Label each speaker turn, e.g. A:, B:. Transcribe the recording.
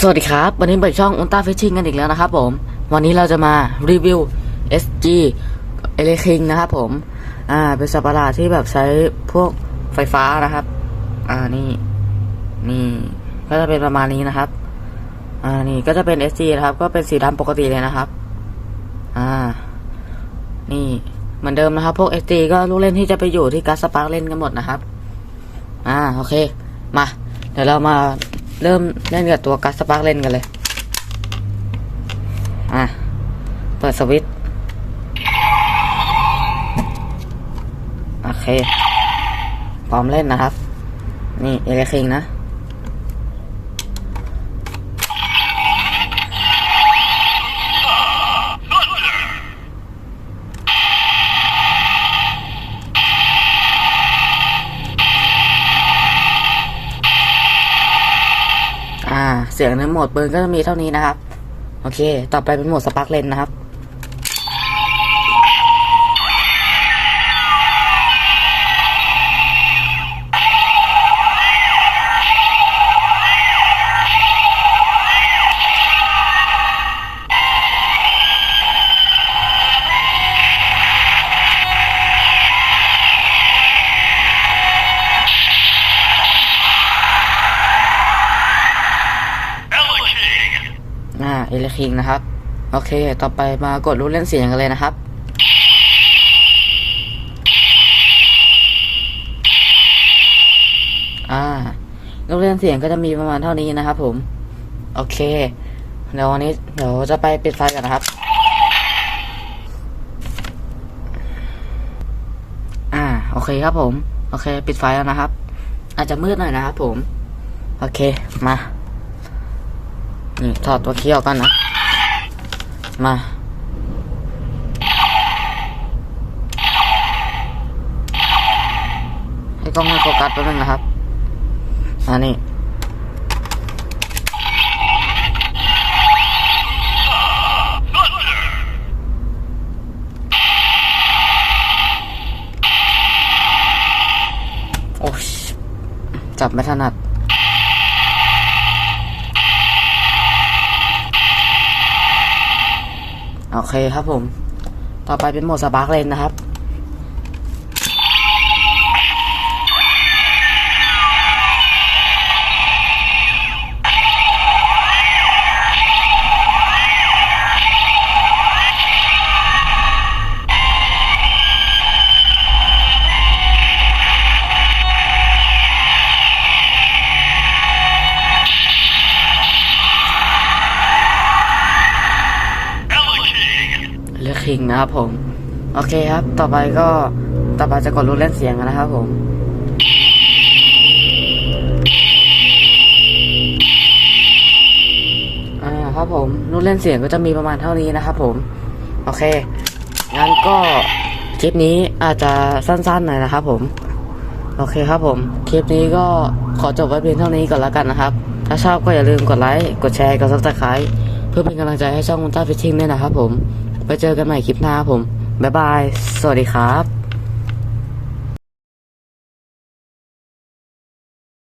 A: สวัสดีครับ วันนี้เปิดช่องอุลตร้าฟิชชิ่งกันอีกแล้วนะครับผม วันนี้เราจะมารีวิว SG เอเลคิงนะครับผม อ่า เป็นสัประหลาดที่แบบใช้พวกไฟฟ้านะครับ อ่า นี่ นี่ ก็จะเป็นประมาณนี้นะครับ อ่า นี่ก็จะเป็น SG นะครับ ก็เป็นสีดำปกติเลยนะครับ อ่า นี่เหมือนเดิมนะครับ พวก SG ก็ลูกเล่นที่จะไปอยู่ที่กัสสปาร์เล่นกันหมดนะครับ อ่า โอเค มา เดี๋ยวเรามา เริ่มเล่นกับตัวกัสสปาร์เล่นกันเลย อะ เปิดสวิตโอเค พร้อมเล่นนะครับ นี่เอเลคิงนะ อ่า เสียงในโหมดปืนก็จะมีเท่านี้นะครับ โอเค ต่อไปเป็นโหมดสปาร์กเลนนะครับ เอเลคิงนะครับ โอเค ต่อไปมากดรูปเล่นเสียงกันเลยนะครับอ่ารูปเล่นเสียงก็จะมีประมาณเท่านี้นะครับผม โอเค เดี๋ยววันนี้เดี๋ยวจะไปปิดไฟกันนะครับ อ่า โอเคครับผม โอเค ปิดไฟแล้วนะครับ อาจจะมืดหน่อยนะครับผม โอเค มา นี่ถอดตัวเคี้ยวกันนะ มาให้กล้องให้โฟกัสแป๊บนึงนะครับอันนี้โอ้จับไม่ถนัด โอเคครับผม ต่อไปเป็นโหมดสปาร์กเลนนะครับ คิงนะครับผม โอเคครับ ต่อไปก็ต่อไปจะกดรูเล่นเสียงกันนะครับผมอ่าครับผมรูปเล่นเสียงก็จะมีประมาณเท่านี้นะครับผม โอเค งั้นก็คลิปนี้อาจจะสั้นๆหน่อยนะครับผม โอเคครับผม คลิปนี้ก็ขอจบไว้เพียงเท่านี้ก่อนแล้วกันนะครับ ถ้าชอบก็อย่าลืมกดไลค์ กดแชร์ กดซับสไครต์เพื่อเป็นกำลังใจให้ช่องมุนต้าฟิชชิ่งด้วยนะครับผม ไปเจอกันใหม่คลิปหน้าครับผม บ๊ายบาย สวัสดีครับ